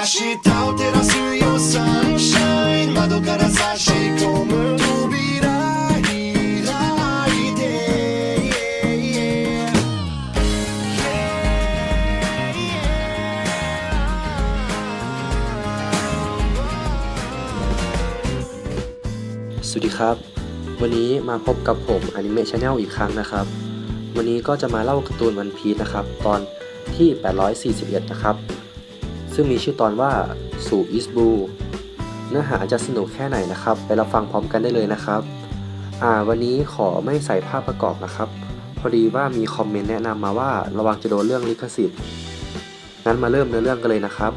日を照らすよサンシャイン窓から差し込む扉開いて สวัสดีครับ วันนี้มาพบกับผมอนิเมะชาแนลอีกครั้งนะครับ วันนี้ก็จะมาเล่าการ์ตูนวันพีชนะครับ ตอนที่ 841 นะครับ ซึ่งมีชื่อตอนว่าสู่อิสบูเนื้อหาจะสนุกแค่ไหนนะครับ ไปรับฟังพร้อมกันได้เลยนะครับอ่าวันนี้ขอไม่ใส่ภาพประกอบนะครับ พอดีว่ามีคอมเมนต์แนะนำมาว่าระวังจะโดนเรื่องลิขสิทธิ์งั้นมาเริ่มเนื้อเรื่องกันเลยนะครับ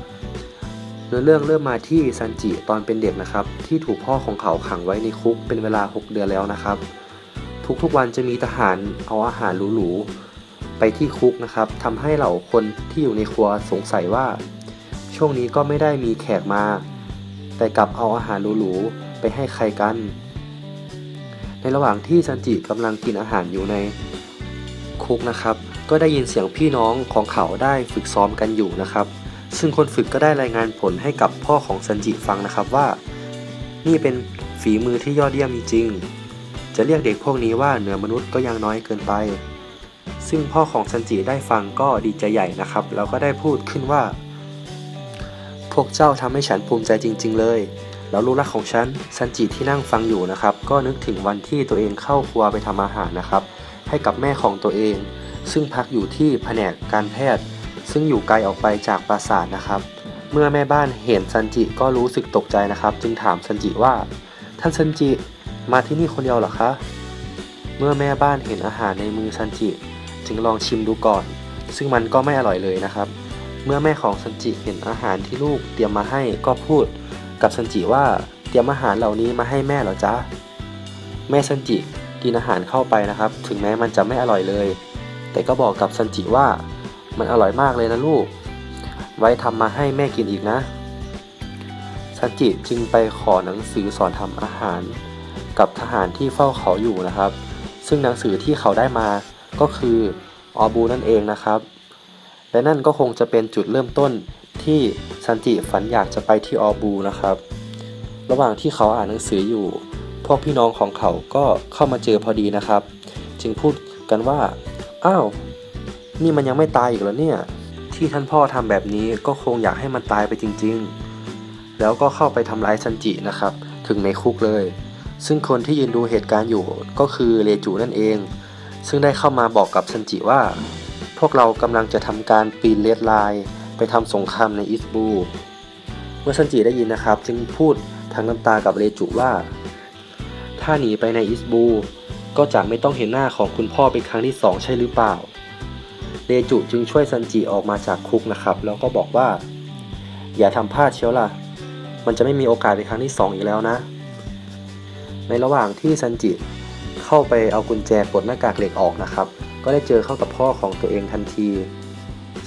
เนื้อเรื่องเริ่มมาที่ซันจิตอนเป็นเด็กนะครับ ที่ถูกพ่อของเขาขังไว้ในคุกเป็นเวลา 6 เดือนแล้วนะครับ ทุกๆวันจะมีทหารเอาอาหารหรูๆไปที่คุกนะครับทำให้เหล่าคนที่อยู่ในครัวสงสัยว่า ช่วงนี้ก็ไม่ได้มีแขกมา แต่กลับเอาอาหารหรูๆไปให้ใครกัน ในระหว่างที่ซันจิกำลังกินอาหารอยู่ในคุกนะครับ ก็ได้ยินเสียงพี่น้องของเขาได้ฝึกซ้อมกันอยู่นะครับ ซึ่งคนฝึกก็ได้รายงานผลให้กับพ่อของซันจิฟังนะครับว่า นี่เป็นฝีมือที่ยอดเยี่ยมจริง จะเรียกเด็กพวกนี้ว่าเหนือมนุษย์ก็ยังน้อยเกินไป ซึ่งพ่อของซันจิได้ฟังก็ดีใจใหญ่นะครับ แล้วก็ได้พูดขึ้นว่า พวกเจ้าทำให้ฉันภูมิใจจริง ๆ เลย แล้วลูกรักของฉันซันจิที่นั่งฟังอยู่นะครับ ก็นึกถึงวันที่ตัวเองเข้าครัวไปทำอาหารนะครับ ให้กับแม่ของตัวเอง ซึ่งพักอยู่ที่แผนกการแพทย์ ซึ่งอยู่ไกลออกไปจากปราสาทนะครับ เมื่อแม่บ้านเห็นซันจิก็รู้สึกตกใจนะครับ จึงถามซันจิว่า ท่านซันจิมาที่นี่คนเดียวหรอคะเมื่อแม่บ้านเห็นอาหารในมือซันจิ จึงลองชิมดูก่อน ซึ่งมันก็ไม่อร่อยเลยนะครับ เมื่อแม่ของซันจิเห็นอาหารที่ลูกเตรียมมาให้ก็พูดกับซันจิว่าเตรียมอาหารเหล่านี้มาให้แม่เหรอจ๊ะ แม่ซันจิกินอาหารเข้าไปนะครับ ถึงแม้มันจะไม่อร่อยเลย แต่ก็บอกกับซันจิว่ามันอร่อยมากเลยนะลูก ไว้ทำมาให้แม่กินอีกนะซันจิจึงไปขอหนังสือสอนทำอาหาร กับทหารที่เฝ้าเขาอยู่นะครับ ซึ่งหนังสือที่เขาได้มาก็คือออบูนั่นเองนะครับ และนั่นก็คงจะเป็นจุดเริ่มต้นที่ซันจิฝันอยากจะไปที่ออบูนะครับ ระหว่างที่เขาอ่านหนังสืออยู่ พวกพี่น้องของเขาก็เข้ามาเจอพอดีนะครับ จึงพูดกันว่า อ้าว นี่มันยังไม่ตายอีกแล้วเนี่ย ที่ท่านพ่อทำแบบนี้ก็คงอยากให้มันตายไปจริง ๆ แล้วก็เข้าไปทำร้ายซันจินะครับ ถึงในคุกเลย ซึ่งคนที่ยืนดูเหตุการณ์อยู่ก็คือเรจูนั่นเอง ซึ่งได้เข้ามาบอกกับซันจิว่า พวกเรากำลังจะทำการปีนเลดไลน์ไปทำสงครามในอิสบู เมื่อซันจิได้ยินนะครับ จึงพูดทางน้ำตากับเรจูว่า ถ้าหนีไปในอิสบู ก็จะไม่ต้องเห็นหน้าของคุณพ่อเป็นครั้งที่สองใช่หรือเปล่า เรจุจึงช่วยซันจิออกมาจากคุกนะครับ แล้วก็บอกว่า อย่าทำพลาดเชียวล่ะ มันจะไม่มีโอกาสเป็นครั้งที่สองอีกแล้วนะ ในระหว่างที่ซันจิเข้าไปเอากุญแจปลดหน้ากากเหล็กออกนะครับ ก็ได้เจอเข้ากับพ่อของตัวเองทันที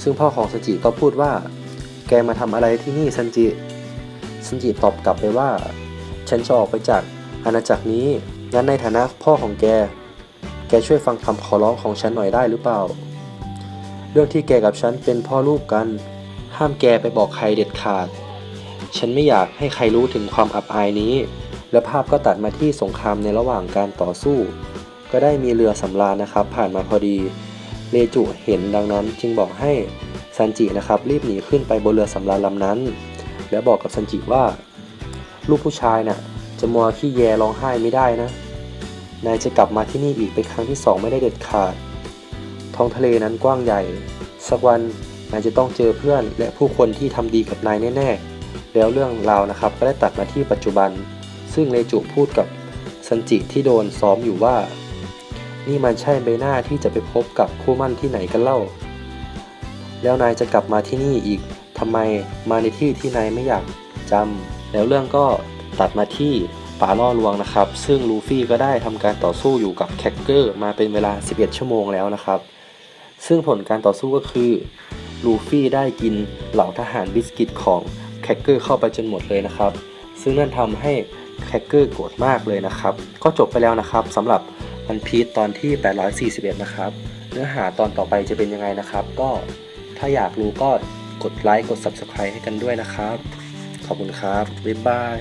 ซึ่งพ่อของซันจิก็พูดว่า แกมาทำอะไรที่นี่ซันจิ ซันจิตอบกลับไปว่า ฉันจะออกไปจากอาณาจักรนี้ งั้นในฐานะพ่อของแก แกช่วยฟังคำขอร้องของฉันหน่อยได้หรือเปล่า เรื่องที่แกกับฉันเป็นพ่อลูกกัน ห้ามแกไปบอกใครเด็ดขาด ฉันไม่อยากให้ใครรู้ถึงความอับอายนี้ และภาพก็ตัดมาที่สงครามในระหว่างการต่อสู้ ก็ได้มีเรือสำราญนะครับ ผ่านมาพอดีเรจุเห็นดังนั้นจึงบอกให้ซันจินะครับรีบหนีขึ้นไปบนเรือสำราญลำนั้น แล้วบอกกับซันจิว่า ลูกผู้ชายน่ะจะมัวขี้แยร้องไห้ไม่ได้นะ นายจะกลับมาที่นี่อีกเป็นครั้งที่สองไม่ได้เด็ดขาด ท้องทะเลนั้นกว้างใหญ่ สักวันนายจะต้องเจอเพื่อนและผู้คนที่ทำดีกับนายแน่ๆ แล้วเรื่องราวนะครับก็ได้ตัดมาที่ปัจจุบัน ซึ่งเรจุพูดกับซันจิที่โดนซ้อมอยู่ว่า นี่มันใช่ใบหน้าที่จะไปพบกับคู่มั่นที่ไหนกันเล่า แล้วนายจะกลับมาที่นี่อีกทำไมมาในที่ที่นายไม่อยากจำแล้วเรื่องก็ตัดมาที่ป่าล่อลวงนะครับ ซึ่งลูฟี่ก็ได้ทำการต่อสู้อยู่กับแคคเกอร์มาเป็นเวลา 11 ชั่วโมงแล้วนะครับ ซึ่งผลการต่อสู้ก็คือลูฟี่ได้กินเหล่าทหารบิสกิตของแคคเกอร์เข้าไปจนหมดเลยนะครับ ซึ่งนั่นทำให้แคคเกอร์โกรธมากเลยนะครับ ก็จบไปแล้วนะครับสำหรับ วันพีทตอนที่ 841 นะครับ เนื้อหาตอนต่อไปจะเป็นยังไงนะครับ ก็ถ้าอยากรู้ก็กดไลค์ กด Subscribe ให้กันด้วยนะครับ ขอบคุณครับ บ๊ายบาย